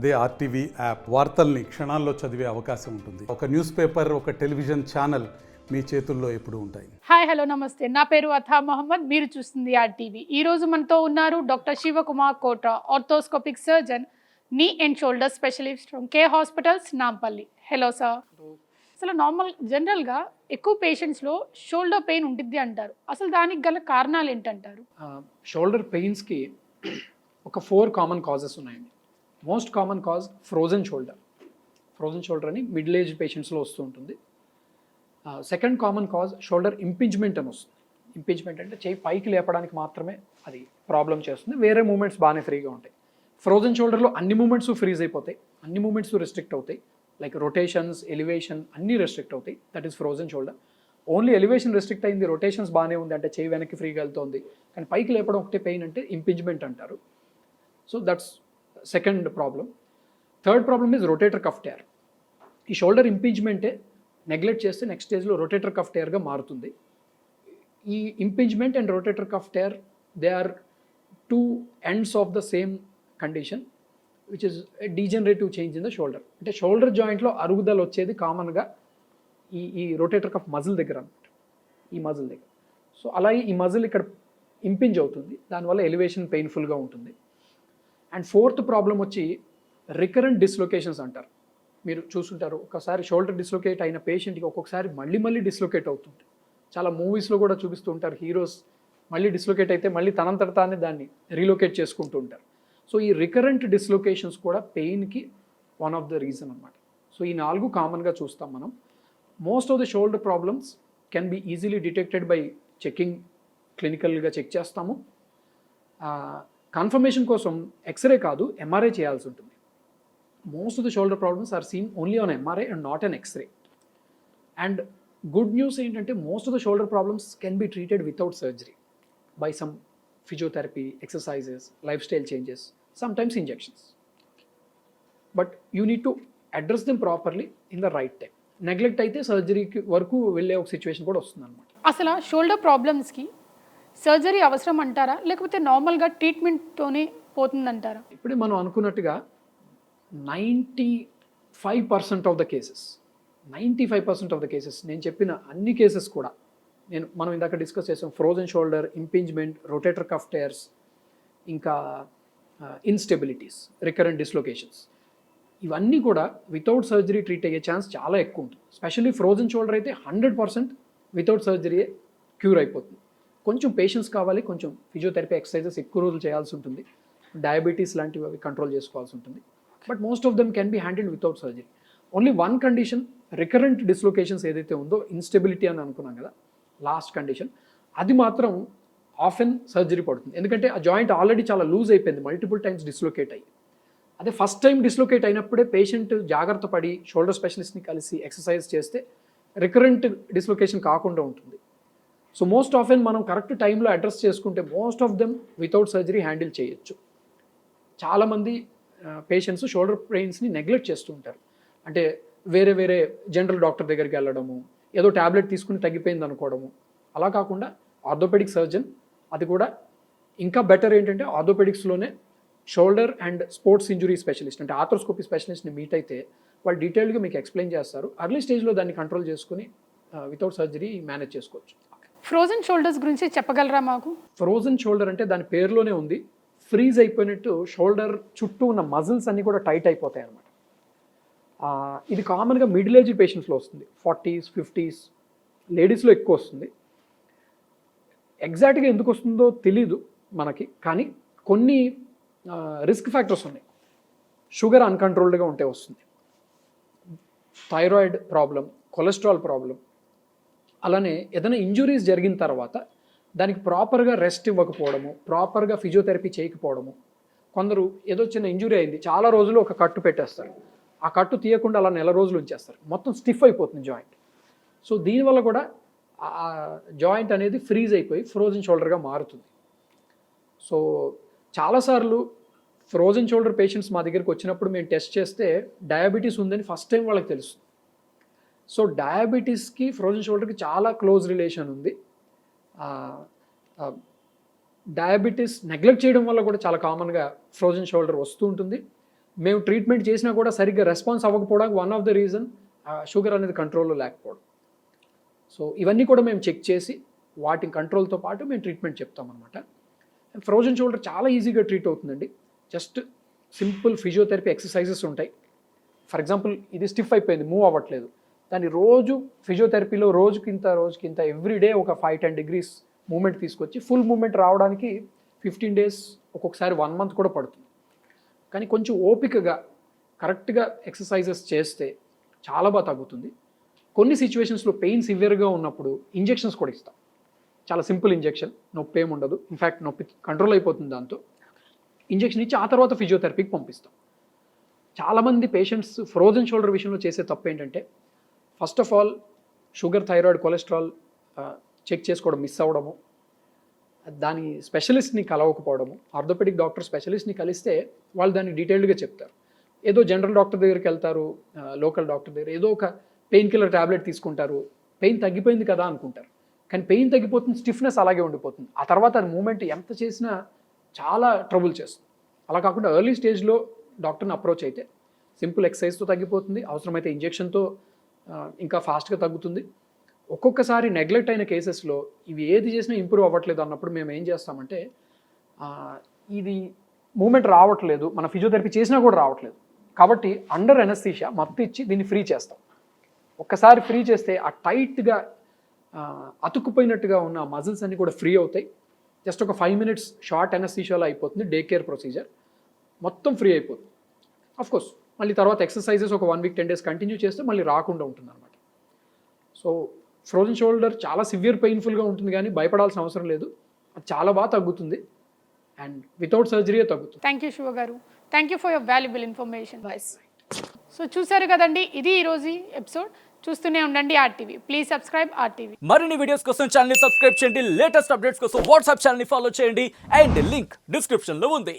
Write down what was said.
అదే RTV app వార్తల్ని క్షణాల్లో చదివే అవకాశం ఉంటుంది. ఒక న్యూస్ పేపర్ ఒక టెలివిజన్ ఛానల్ మీ చేతుల్లో ఎప్పుడూ ఉంటాయి. హాయ్ హలో నమస్తే. నా పేరు అథా మొహమ్మద్. మీరు చూస్తుంది ఆ టీవీ ఈ రోజు మనతో ఉన్నారు doctor Sivakumar Kotra arthroscopic surgeon knee and shoulder specialist from K hospitals Nampally. Hello sir. అసలు నార్మల్ జనరల్గా ఎక్కువ పేషెంట్స్లో షోల్డర్ పెయిన్ ఉంటుంది అంటారు. అసలు దానికి గల కారణాలు ఏంటంటారు? షోల్డర్ పెయిన్స్కి ఒక ఫోర్ కామన్ కాజెస్ ఉన్నాయండి. Most common cause frozen shoulder. Frozen shoulder అని మిడిల్ ఏజ్ పేషెంట్స్లో వస్తూ ఉంటుంది. Second common cause shoulder impingement అని వస్తుంది. ఇంపింజ్మెంట్ అంటే చేయి పైకి లేపడానికి మాత్రమే అది ప్రాబ్లం చేస్తుంది. వేరే మూమెంట్స్ బాగానే ఫ్రీగా ఉంటాయి. ఫ్రోజన్ షోల్డర్లో అన్ని మూమెంట్స్ ఫ్రీజ్ అయిపోతాయి. అన్ని మూమెంట్స్ రెస్ట్రిక్ట్ అవుతాయి. లైక్ రొటేషన్స్ ఎలివేషన్ అన్నీ రెస్ట్రిక్ట్ అవుతాయి. That is frozen shoulder only elevation restrict అయింది రొటేషన్స్ బాగానే ఉంది అంటే చేయి వెనక్కి ఫ్రీగా వెళ్తుంది. కానీ పైకి లేపడం ఒకటే పెయిన్ అంటే ఇంపింజ్మెంట్ అంటారు. So that's second problem. Third problem is rotator cuff tear ఈ షోల్డర్ ఇంపింజ్మెంటే నెగ్లెక్ట్ చేస్తే నెక్స్ట్ స్టేజ్లో రొటేటర్ కఫ్ టేర్గా మారుతుంది. ఈ impingement and rotator cuff tear they are two ends of the same condition which is degenerative change in the shoulder అంటే shoulder జాయింట్లో అరుగుదల వచ్చేది కామన్గా ఈ ఈ రొటేటర్ కఫ్ మజిల్ దగ్గర అనమాట ఈ మజిల్ దగ్గర. సో అలాగే ఈ మజిల్ ఇక్కడ ఇంపింజ్ అవుతుంది. దానివల్ల ఎలివేషన్ పెయిన్ఫుల్గా ఉంటుంది. అండ్ ఫోర్త్ ప్రాబ్లం వచ్చి రికరెంట్ డిస్లొకేషన్స్ అంటారు. మీరు చూసుంటారు ఒకసారి షోల్డర్ డిస్లొకేట్ అయిన పేషెంట్కి ఒక్కొక్కసారి మళ్ళీ మళ్ళీ డిస్లొకేట్ అవుతుంది చాలా మూవీస్లో కూడా చూపిస్తూ ఉంటారు హీరోస్ మళ్ళీ డిస్లొకేట్ అయితే మళ్ళీ తనంతట తానే దాన్ని రీలొకేట్ చేసుకుంటూ ఉంటారు. సో ఈ రికరెంట్ డిస్లొకేషన్స్ కూడా పెయిన్కి వన్ ఆఫ్ ద రీజన్ అనమాట సో ఈ నాలుగు కామన్గా చూస్తాం మనం. Most of the shoulder problems can be easily detected by checking క్లినికల్గా check చేస్తాము. కన్ఫర్మేషన్ కోసం ఎక్స్రే కాదు ఎంఆర్ఐ చేయాల్సి ఉంటుంది. Most of the shoulder problems are seen only on MRI and not on X-ray and good news ఏంటంటే most of the shoulder problems can be treated without surgery by some physiotherapy exercises lifestyle changes sometimes injections but you need to address them properly in the right time neglect అయితే సర్జరీకి వరకు వెళ్ళే ఒక situation కూడా వస్తుంది అనమాట అసలు shoulder ప్రాబ్లమ్స్కి surgery అవసరం అంటారా? లేకపోతే నార్మల్గా ట్రీట్మెంట్తోనే పోతుందంటారా? ఇప్పుడే మనం అనుకున్నట్టుగా ninety five percent of the cases ninety five percent of the cases నేను చెప్పిన అన్ని కేసెస్ కూడా నేను మనం ఇందాక డిస్కస్ చేసాం frozen shoulder impingement rotator cuff tears ఇంకా ఇన్స్టెబిలిటీస్ రికరెంట్ డిస్లొకేషన్స్ ఇవన్నీ కూడా వితౌట్ సర్జరీ ట్రీట్ అయ్యే ఛాన్స్ చాలా ఎక్కువ ఉంటుంది. స్పెషల్లీ ఫ్రోజన్ షోల్డర్ అయితే hundred percent without surgery cure అయిపోతుంది. కొంచెం పేషెన్స్ కావాలి కొంచెం ఫిజియోథెరపీ ఎక్సర్సైజెస్ ఎక్కువ రోజులు చేయాల్సి ఉంటుంది. డయాబెటీస్ లాంటివి అవి కంట్రోల్ చేసుకోవాల్సి ఉంటుంది. But most of them can be handled without surgery only one condition recurrent dislocations ఏదైతే ఉందో ఇన్స్టెబిలిటీ అని అనుకున్నాం కదా లాస్ట్ కండిషన్ అది మాత్రం ఆఫెన్ సర్జరీ పడుతుంది. ఎందుకంటే ఆ జాయింట్ ఆల్రెడీ చాలా లూజ్ అయిపోయింది మల్టిపుల్ టైమ్స్ డిస్లొకేట్ అయ్యి. అదే ఫస్ట్ టైం డిస్లొకేట్ అయినప్పుడే పేషెంట్ జాగ్రత్త పడి షోల్డర్ స్పెషలిస్ట్ని కలిసి ఎక్సర్సైజ్ చేస్తే రికరెంట్ డిస్లొకేషన్ కాకుండా ఉంటుంది. సో మోస్ట్ ఆఫ్ ఆఫెన్ మనం కరెక్ట్ టైంలో అడ్రస్ చేసుకుంటే most of them without surgery handle చేయొచ్చు. చాలామంది పేషెంట్స్ షోల్డర్ పెయిన్స్ని నెగ్లెక్ట్ చేస్తూ ఉంటారు. అంటే వేరే వేరే జనరల్ డాక్టర్ దగ్గరికి వెళ్ళడము ఏదో ట్యాబ్లెట్ తీసుకుని తగ్గిపోయింది అనుకోవడము. అలా కాకుండా ఆర్థోపెడిక్ సర్జన్ అది కూడా ఇంకా బెటర్ ఏంటంటే ఆర్థోపెడిక్స్లోనే shoulder and sports injury specialist అంటే ఆథ్రోస్కోపీ స్పెషలిస్ట్ని మీట్ అయితే వాళ్ళు డీటెయిల్గా మీకు ఎక్స్ప్లెయిన్ చేస్తారు. అర్లీ స్టేజ్లో దాన్ని కంట్రోల్ చేసుకుని వితౌట్ సర్జరీ మేనేజ్ చేసుకోవచ్చు. ఫ్రోజన్ షోల్డర్స్ గురించి చెప్పగలరా మాకు? ఫ్రోజన్ షోల్డర్ అంటే దాని పేరులోనే ఉంది. ఫ్రీజ్ అయిపోయినట్టు షోల్డర్ చుట్టూ ఉన్న మజిల్స్ అన్నీ కూడా టైట్ అయిపోతాయి అనమాట ఇది కామన్గా మిడిల్ ఏజ్ పేషెంట్స్లో వస్తుంది. ఫార్టీస్ ఫిఫ్టీస్ లేడీస్లో ఎక్కువ వస్తుంది. ఎగ్జాక్ట్గా ఎందుకు వస్తుందో తెలీదు మనకి కానీ కొన్ని రిస్క్ ఫ్యాక్టర్స్ ఉన్నాయి. షుగర్ అన్కంట్రోల్డ్గా ఉంటే వస్తుంది. థైరాయిడ్ ప్రాబ్లం కొలెస్ట్రాల్ ప్రాబ్లం అలానే ఏదైనా ఇంజురీస్ జరిగిన తర్వాత దానికి ప్రాపర్గా రెస్ట్ ఇవ్వకపోవడము ప్రాపర్గా ఫిజియోథెరపీ చేయకపోవడము. కొందరు ఏదో చిన్న ఇంజురీ అయింది చాలా రోజులు ఒక కట్టు పెట్టేస్తారు. ఆ కట్టు తీయకుండా అలా నెల రోజులు ఉంచేస్తారు. మొత్తం స్టిఫ్ అయిపోతుంది జాయింట్. సో దీనివల్ల కూడా ఆ జాయింట్ అనేది ఫ్రీజ్ అయిపోయి ఫ్రోజన్ షోల్డర్గా మారుతుంది. సో చాలాసార్లు ఫ్రోజన్ షోల్డర్ పేషెంట్స్ మా దగ్గరికి వచ్చినప్పుడు మేము టెస్ట్ చేస్తే డయాబెటీస్ ఉందని ఫస్ట్ టైం వాళ్ళకి తెలుస్తుంది. సో డయాబెటీస్కి ఫ్రోజన్ షోల్డర్కి చాలా క్లోజ్ రిలేషన్ ఉంది. డయాబెటీస్ నెగ్లెక్ట్ చేయడం వల్ల కూడా చాలా కామన్గా ఫ్రోజన్ షోల్డర్ వస్తూ ఉంటుంది. మేము ట్రీట్మెంట్ చేసినా కూడా సరిగ్గా response అవ్వకపోవడానికి one of the reason sugar అనేది కంట్రోల్లో లేకపోవడం. సో ఇవన్నీ కూడా మేము చెక్ చేసి వాటి కంట్రోల్తో పాటు మేము ట్రీట్మెంట్ చెప్తామన్నమాట. ఫ్రోజన్ షోల్డర్ చాలా ఈజీగా ట్రీట్ అవుతుందండి. జస్ట్ సింపుల్ ఫిజియోథెరపీ ఎక్సర్సైజెస్ ఉంటాయి. ఫర్ ఎగ్జాంపుల్ ఇది స్టిఫ్ అయిపోయింది మూవ్ అవ్వట్లేదు. దాన్ని రోజు ఫిజియోథెరపీలో రోజుకి ఇంత రోజుకి ఇంత ఎవ్రీడే ఒక ఫైవ్ టెన్ డిగ్రీస్ మూమెంట్ తీసుకొచ్చి ఫుల్ మూమెంట్ రావడానికి ఫిఫ్టీన్ డేస్ ఒక్కొక్కసారి వన్ మంత్ కూడా పడుతుంది. కానీ కొంచెం ఓపికగా కరెక్ట్గా ఎక్సర్సైజెస్ చేస్తే చాలా బాగా తగ్గుతుంది. కొన్ని సిచ్యువేషన్స్లో పెయిన్ సివియర్గా ఉన్నప్పుడు ఇంజెక్షన్స్ కూడా ఇస్తాం. చాలా సింపుల్ ఇంజెక్షన్ నొప్పి ఏమి ఉండదు. ఇన్ఫ్యాక్ట్ నొప్పి కంట్రోల్ అయిపోతుంది దాంతో. ఇంజెక్షన్ ఇచ్చి ఆ తర్వాత ఫిజియోథెరపీకి పంపిస్తాం. చాలామంది పేషెంట్స్ ఫ్రోజన్ షోల్డర్ విషయంలో చేసే తప్పు ఏంటంటే first of all sugar thyroid cholesterol check చేసుకోవడం మిస్ అవ్వడము దాని స్పెషలిస్ట్ని కలవకపోవడము ఆర్థోపెడిక్ డాక్టర్ స్పెషలిస్ట్ని కలిస్తే వాళ్ళు దాన్ని డీటెయిల్డ్గా చెప్తారు. ఏదో జనరల్ డాక్టర్ దగ్గరికి వెళ్తారు లోకల్ డాక్టర్ దగ్గర ఏదో ఒక పెయిన్ కిల్లర్ ట్యాబ్లెట్ తీసుకుంటారు పెయిన్ తగ్గిపోయింది కదా అనుకుంటారు. కానీ పెయిన్ తగ్గిపోతుంది స్టిఫ్నెస్ అలాగే ఉండిపోతుంది. ఆ తర్వాత అది మూమెంట్ ఎంత చేసినా చాలా ట్రబుల్ చేస్తుంది. అలా కాకుండా ఎర్లీ స్టేజ్లో డాక్టర్ని అప్రోచ్ అయితే సింపుల్ ఎక్సర్సైజ్తో తగ్గిపోతుంది అవసరమైతే ఇంజెక్షన్తో ఇంకా ఫాస్ట్గా తగ్గుతుంది. ఒక్కొక్కసారి నెగ్లెక్ట్ అయిన కేసెస్లో ఇవి ఏది చేసినా ఇంప్రూవ్ అవ్వట్లేదు అన్నప్పుడు మేము ఏం చేస్తామంటే ఇది మూమెంట్ రావట్లేదు మన ఫిజియోథెరపీ చేసినా కూడా రావట్లేదు. కాబట్టి అండర్ ఎనస్థీషియా మత్తు ఇచ్చి దీన్ని ఫ్రీ చేస్తాం. ఒక్కసారి ఫ్రీ చేస్తే ఆ టైట్గా అతుక్కుపోయినట్టుగా ఉన్న మజిల్స్ అన్ని కూడా ఫ్రీ అవుతాయి. జస్ట్ ఒక ఫైవ్ మినిట్స్ షార్ట్ ఎనస్థీషియాలో అయిపోతుంది డే కేర్ ప్రొసీజర్ మొత్తం ఫ్రీ అయిపోతుంది. కోర్స్ మళ్ళీ తర్వాత ఎక్సర్సైజెస్ ఒక one week ten days continue చేస్తే మళ్ళీ రాకుండా ఉంటుంది అనమాట సో ఫ్రోజన్ షోల్డర్ చాలా సివియర్ పెయిన్ఫుల్గా ఉంటుంది కానీ భయపడాల్సిన అవసరం లేదు. అది చాలా బాగా తగ్గుతుంది. అండ్ వితౌట్ సర్జరీయే తగ్గుతుంది. Thank you Siva garu. Thank you for your valuable information vice so చూసారు కదండి ఇది ఈరోజు ఎపిసోడ్. చూస్తూనే ఉండండి ఆర్టీవీ ప్లీజ్ సబ్స్క్రైబ్ ఆర్టీవీ మరిన్ని వీడియోస్ కోసం ఛానల్ సబ్స్క్రైబ్ చేయండి. లేటెస్ట్ అప్డేట్స్ కోసం వాట్సాప్ ఛానల్ ఫాలో చేయండి. అండ్ లింక్ డిస్క్రిప్షన్లో ఉంది.